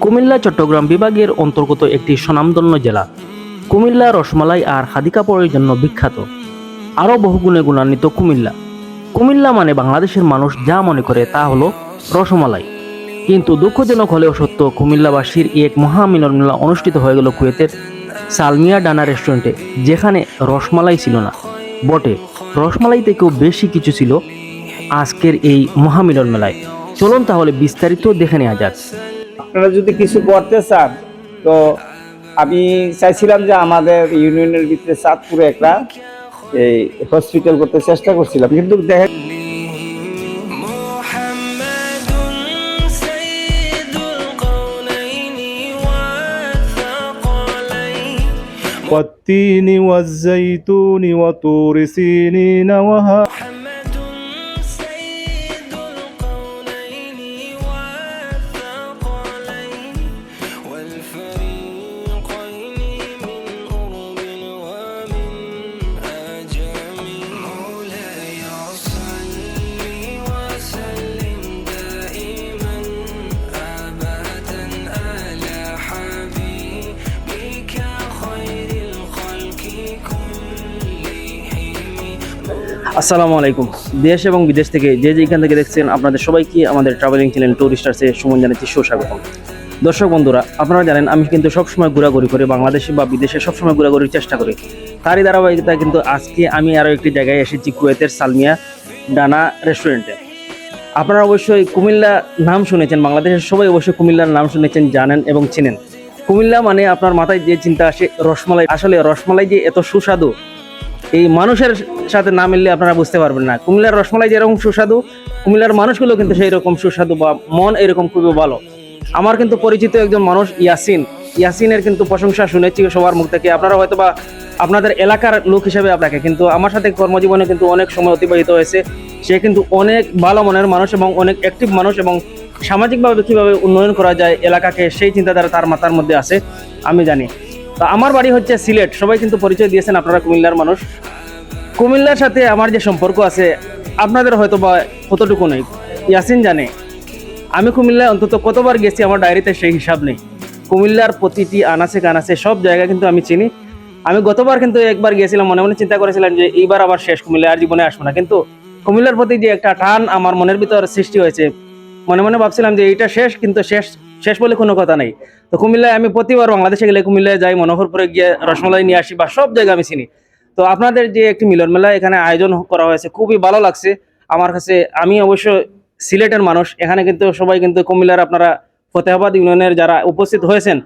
কুমিল্লা, চট্টগ্রাম বিভাগের অন্তর্গত একটি স্বনামধন্য জেলা। কুমিল্লা, রসমালাই আর খাদি কাপড়ের জন্য বিখ্যাত। আরও বহু গুণে গুণান্বিত কুমিল্লা। কুমিল্লা মানে বাংলাদেশের মানুষ যা মনে করে তা হলো রসমালাই। কিন্তু দুঃখজনক হলেও সত্য, কুমিল্লাবাসীর এক মহামিলন মেলা অনুষ্ঠিত হয়ে গেল কুয়েতের সালমিয়া ডানা রেস্টুরেন্টে, যেখানে রসমালাই ছিল না। বটে রসমালাই থেকেও বেশি কিছু ছিল আজকের এই মহামিলন মেলায় চলুন তাহলে বিস্তারিত দেখে নেওয়া যাক আপনারা যদি কিছু করতে চান তো আমি চাইছিলাম যে আমাদের ইউনিয়নের ভিতরে চাঁদপুরে একটা এই হসপিটাল করতে চেষ্টা করছিলাম কিন্তু দেখেন محمد سيد القولين والثقلين والتين والزيتون وطور سينين وها আসসালামু আলাইকুম। দেশ এবং বিদেশ থেকে যে যেখান থেকে দেখছেন, আপনাদের সবাইকে আমাদের ট্রাভেলিং চ্যানেল টুরিস্টার্সে সুমন জানাচ্ছি সুস্বাগতম। দর্শক বন্ধুরা, আপনারা জানেন, আমি কিন্তু সবসময় ঘোরাঘুরি করি বাংলাদেশে বা বিদেশে সবসময় ঘোরাঘুরির চেষ্টা করি। তারই ধারাবাহিকতা কিন্তু আজকে আমি আরও একটি জায়গায় এসেছি, কুয়েতের সালমিয়া ডানা রেস্টুরেন্টে আপনারা অবশ্যই কুমিল্লা নাম শুনেছেন, বাংলাদেশের সবাই অবশ্যই কুমিল্লার নাম শুনেছেন, জানেন এবং চিনেন। কুমিল্লা মানে আপনার মাথায় যে চিন্তা আসে, রসমালাই। আসলে রসমালাই যে এত সুস্বাদু এই মানুষের সাথে না মিললে আপনারা বুঝতে পারবেন না। কুমিল্লার রসমালাই যেরকম সুস্বাদু, কুমিল্লার মানুষগুলো কিন্তু সেই রকম সুস্বাদু বা মন এরকম খুবই ভালো। আমার কিন্তু পরিচিত একজন মানুষ, ইয়াসিন। ইয়াসিনের কিন্তু প্রশংসা শুনেছি সবার মুখ থেকে। আপনারা হয়তো বা আপনাদের এলাকার লোক হিসেবে আপনাকে, কিন্তু আমার সাথে কর্মজীবনে কিন্তু অনেক সময় অতিবাহিত হয়েছে। সে কিন্তু অনেক ভালো মনের মানুষ এবং অনেক অ্যাক্টিভ মানুষ এবং সামাজিকভাবে কীভাবে উন্নয়ন করা যায় এলাকাকে, সেই চিন্তাধারা তার মাথার মধ্যে আছে, আমি জানি। তো আমার বাড়ি হচ্ছে সিলেট। সবাই কিন্তু পরিচয় দিয়েছেন, আপনারা কুমিল্লার মানুষ। কুমিল্লার সাথে আমার যে সম্পর্ক আছে, আপনাদের হয়তো বা কতটুকু নেই। ইয়াসিন জানে, আমি কুমিল্লায় অন্তত কতবার গেছি, আমার ডায়েরিতে সেই হিসাব নেই। কুমিল্লার প্রতিটি আনাচে কানাচে সব জায়গা কিন্তু আমি চিনি। আমি গতবার কিন্তু একবার গিয়েছিলাম, মনে মনে চিন্তা করেছিলাম যে এইবার আবার শেষ, কুমিল্লা আর জীবনে আসব না। কিন্তু কুমিল্লার প্রতি যে একটা টান আমার মনের ভিতর সৃষ্টি হয়েছে, মনে মনে ভাবছিলাম যে এইটা শেষ, কিন্তু শেষ শেষ বলে কোনো কথা নেই। তো কুমিল্লায় আমি প্রতিবার বাংলাদেশে গেলে কুমিল্লায় যাই, মনোহরপুরে গিয়ে রসমালাই নিয়ে আসি বা সব জায়গা আমি চিনি। তো আপনাদের যে একটি মিলন মেলা, এখানে আয়োজন করা হয়েছে, খুবই ভালো লাগছে। আমার কাছে, আমি অবশ্য সিলেটের মানুষ, এখানে কিন্তু সবাই কিন্তু কুমিল্লার আপনারা ফতেহাবাদ ইউনিয়নের যারা উপস্থিত হয়েছেন,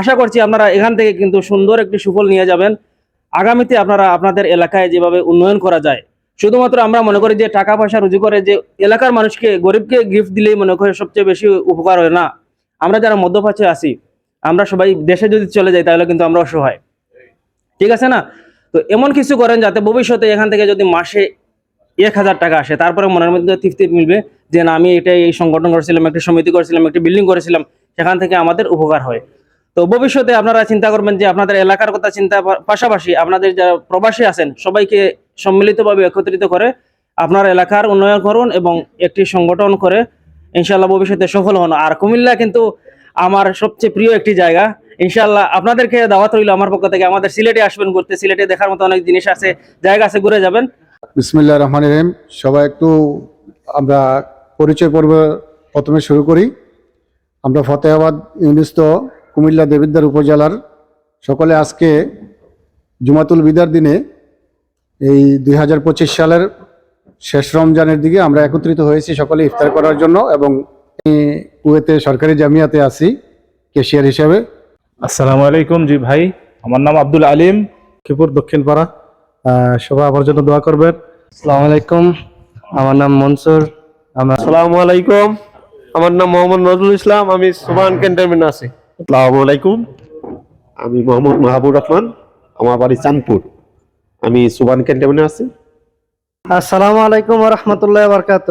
আশা করছি আপনারা এখান থেকে কিন্তু সুন্দর একটি সুফল নিয়ে যাবেন। আগামীতে আপনারা আপনাদের এলাকায় যেভাবে উন্নয়ন করা যায়, শুধুমাত্র আমরা মনে করি যে টাকা পয়সা রুজু করে যে এলাকার মানুষকে, গরিবকে গিফট দিলেই মনে করে সবচেয়ে বেশি উপকার হয় না। আমরা যারা মধ্যপ্রাচ্যে আছি, আমরা সবাই দেশে যদি চলে যাই তাহলে কিন্তু আমরা অসহায়। ঠিক আছে না? তো এমন কিছু করেন যাতে ভবিষ্যতে এখান থেকে যদি মাসে এক হাজার টাকা আসে, তারপরে মনের মধ্যে তৃপ্তি মিলবে যে না, আমি এটা এই সংগঠন করেছিলাম, একটি সমিতি করেছিলাম, একটি বিল্ডিং করেছিলাম, সেখান থেকে আমাদের উপকার হয়। তো ভবিষ্যতে আপনারা চিন্তা করবেন যে আপনাদের এলাকার কথা চিন্তা পাশাপাশি আপনাদের যারা প্রবাসী আছেন, সবাইকে সম্মিলিতভাবে একত্রিত করে আপনার এলাকার উন্নয়ন করুন এবং একটি সংগঠন করে ইনশাল্লাহ ভবিষ্যতে সফল হন। আর কুমিল্লা কিন্তু আমার সবচেয়ে প্রিয় একটি জায়গা। ইনশাল্লাহ আপনাদেরকে দাওয়াত রইল আমার পক্ষ থেকে। আমাদের সিলেটে আসবেন ঘুরতে। সিলেটে দেখার মতো অনেক জিনিস আছে, জায়গা আছে, ঘুরে যাবেন। বিসমিল্লাহ রহমান রহিম। সবাই একটু আমরা পরিচয় পর্ব প্রথমে শুরু করি। আমরা ফতেহাবাদ ইউনিস্ত কুমিল্লা দেবিদ্বার উপজেলার সকলে আজকে জুমাতুল বিদার দিনে এই দুই হাজার পঁচিশ সালের শেষ রমজানের দিকে আমরা একত্রিত হয়েছি সকলে ইফতার করার জন্য এবং কুয়েতে সরকারি জামিয়াতে আছি কেশিয়ার হিসাবে। আসসালামু আলাইকুম জি ভাই আমার নাম আব্দুল আলিম। খিপুর দক্ষিণ পাড়া আহ, সবাই আমার জন্য দোয়া করবেন। আসসালামু আলাইকুম আমার নাম মনসুর। আমার আসসালামু আলাইকুম আমার নাম মোহাম্মদ নজরুল ইসলাম আমি সুবান ক্যান্টনমেন্ট আছি। আসসালামু আলাইকুম। আমি মোহাম্মদ মাহবুব রহমান আমার বাড়ি চাঁদপুর। আমি সুবান ক্যান্টনমেন্টে আছি। আসসালামু আলাইকুম রহমতুল্লাহ বরকাত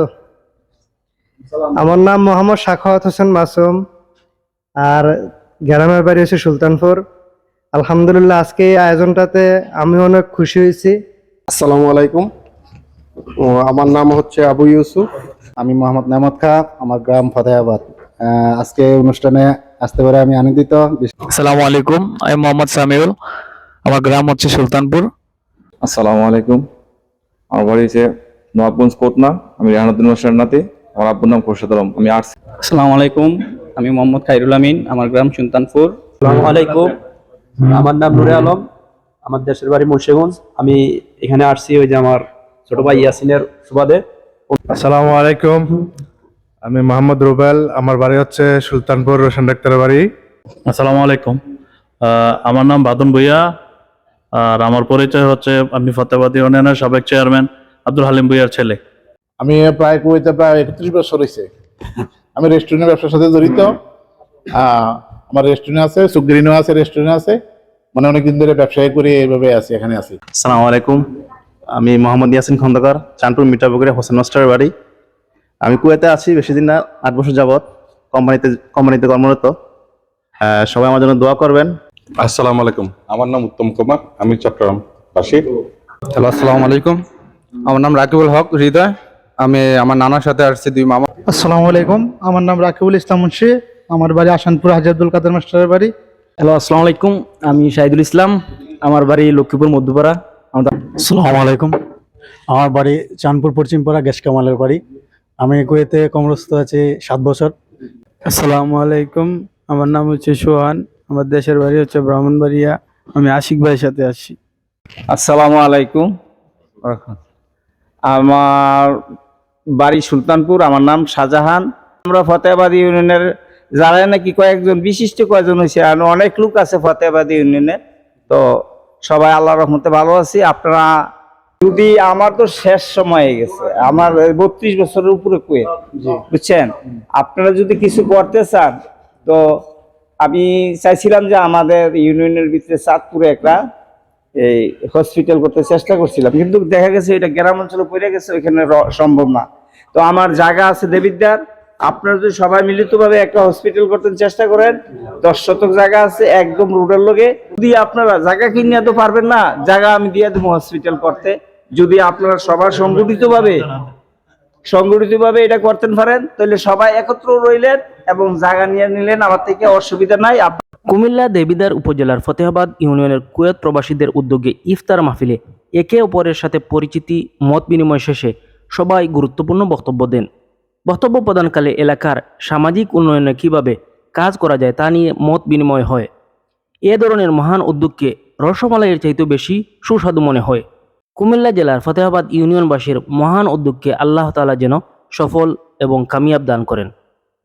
আমার নাম মোহাম্মদ শাখাওয়াত হোসেন মাসুম আর গ্রামের বাড়ি হচ্ছে সুলতানপুর। আলহামদুলিল্লাহ আজকে এই আয়োজনটাতে আমি অনেক খুশি হয়েছি। আসসালামু আলাইকুম। ও, আমার নাম হচ্ছে আবু ইউসুফ। আমি মোহাম্মদ নামত খা আমার গ্রাম ফতেহাবাদ। আহ, আজকে অনুষ্ঠানে আসতে পারে আমি আনন্দিত। আসসালামু আলাইকুম আমি মোহাম্মদ সামিউল। আমার গ্রাম হচ্ছে সুলতানপুর। আসসালামু আলাইকুম। আমার বাড়ি হচ্ছে নবাবগঞ্জ কোটনা আমি রেহানুদ্দিন হোসেন নাতি আমার আব্বুর নাম খোরশেদ আলম আমি আর্টস আসসালামু আলাইকুম আমি মোহাম্মদ খাইরুল আমিন আমার গ্রাম সুলতানপুর। আসসালামু আলাইকুম আমার নাম নুরে আলম আমার দেশের বাড়ি মুন্সিগঞ্জ আমি এখানে আসছি ওই যে আমার ছোট ভাই ইয়াসিনের সুবাদে। আসসালামু আলাইকুম আমি মোহাম্মদ রুবেল আমার বাড়ি হচ্ছে সুলতানপুর রোশন ডাক্তারের বাড়ি। আসসালামু আলাইকুম আহ, আমার নাম বাদন ভুইয়া আর আমার পরিচয় হচ্ছে আমি ফতেবাদী ইউনিয়নের সাবেক চেয়ারম্যান আব্দুল হালিম ভুইয়ার ছেলে। আমি প্রায় কুয়েতে প্রায় একত্রিশ বছর হয়েছে আমি রেস্টুরেন্টের ব্যবসার সাথে জড়িত। আমার রেস্টুরেন্ট আছে সুগ্রিনও আছে রেস্টুরেন্ট আছে। মানে অনেকদিন ধরে ব্যবসায় করে এইভাবে আছি এখানে আছি। আসসালামু আলাইকুম। আমি মোহাম্মদ ইয়াসিন খন্দকার চাঁদপুর মিঠাপুকুরে হোসেন মাস্টারের বাড়ি। আমি কুয়েতে আছি বেশি দিন না আট বছর যাবত কোম্পানিতে কোম্পানিতে কর্মরত। সবাই আমার জন্য দোয়া করবেন। আসসালামু আলাইকুম। আমার নাম উত্তম কুমার আমি চট্টগ্রাম বাসী। হ্যালো আসসালামু আলাইকুম। আমার নাম রাকিবুল হক হৃদয়। আমি আমার নানার সাথে আসছি দুই মামা। আসসালামু আলাইকুম। আমার নাম রাকিবুল ইসলাম মুন্সি। আমার বাড়ি আসানপুর হাজি আব্দুল কাদের মাস্টারের বাড়ি। হ্যালো আসসালামু আলাইকুম। আমি শাহিদুল ইসলাম। আমার বাড়ি লক্ষ্মীপুর মধ্যপাড়া। আসসালামু আলাইকুম। আমার বাড়ি চাঁদপুর পশ্চিমপাড়া গ্যাস কামালের বাড়ি। আমি কুয়েতে কর্মরত আছি সাত বছর। আসসালামু আলাইকুম। আমার নাম হচ্ছে সোহান। আমার দেশের বাড়ি হচ্ছে ব্রাহ্মণবাড়িয়া। আমি আশিক ভাইয়ের সাথে আসছি আসসালামু আলাইকুম। আমার বাড়ি সুলতানপুর আমার নাম শাহজাহান। আমরা ফতেহাবাদ ইউনিয়নের যারা নাকি কয়েকজন বিশিষ্ট কয়েকজন হয়েছে আর অনেক লোক আছে ফতেহাবাদ ইউনিয়নে। তো সবাই আল্লাহ রহমতে ভালো আছি। আপনারা যদি আমার তো শেষ সময় হয়ে গেছে। আমার বত্রিশ বছরের উপরে কুয়ে বুঝছেন? আপনারা যদি কিছু করতে চান তো আমি চাইছিলাম যে আমাদের ইউনিয়নের ভিতরে চাঁদপুরে একটা এই হসপিটাল করতে চেষ্টা করছিলাম। কিন্তু দেখা গেছে এটা গ্রাম অঞ্চলে পড়ে গেছে, ওইখানে সম্ভব না। তো আমার জায়গা আছে দেবিদ্যার আপনারা যদি সবাই মিলিতভাবে একটা হসপিটাল করতে চেষ্টা করেন, দশ শতক জায়গা আছে, একদম রোডের লোকে। যদি আপনারা জায়গা কিনে তো পারবেন না, জায়গা আমি দিয়ে দেবো হসপিটাল করতে। যদি আপনারা সবার সংগঠিতভাবে সংগঠিতভাবে এটা করতে পারেন, তাহলে সবাই একত্র রইলেন এবং জায়গা নিয়ে নিলেন, আমার থেকে অসুবিধা নাই। কুমিল্লা দেবিদার উপজেলার ফতেহাবাদ ইউনিয়নের কুয়েত প্রবাসীদের উদ্যোগে ইফতার মাহফিলে একে অপরের সাথে পরিচিতি, মত বিনিময় শেষে সবাই গুরুত্বপূর্ণ বক্তব্য দেন। বক্তব্য প্রদানকালে এলাকার সামাজিক উন্নয়নে কীভাবে কাজ করা যায় তা নিয়ে মত বিনিময় হয়। এ ধরনের মহান উদ্যোগকে রসমালাইয়ের চাইতেও বেশি সুস্বাদু মনে হয়। কুমিল্লা জেলার ফতেহাবাদ ইউনিয়নবাসীর মহান উদ্যোগকে আল্লাহ তালা যেন সফল এবং কামিয়াব দান করেন।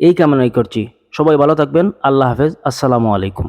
এই কামনাই করছি। সবাই ভালো থাকবেন। আল্লাহ হাফেজ। আসসালামু আলাইকুম।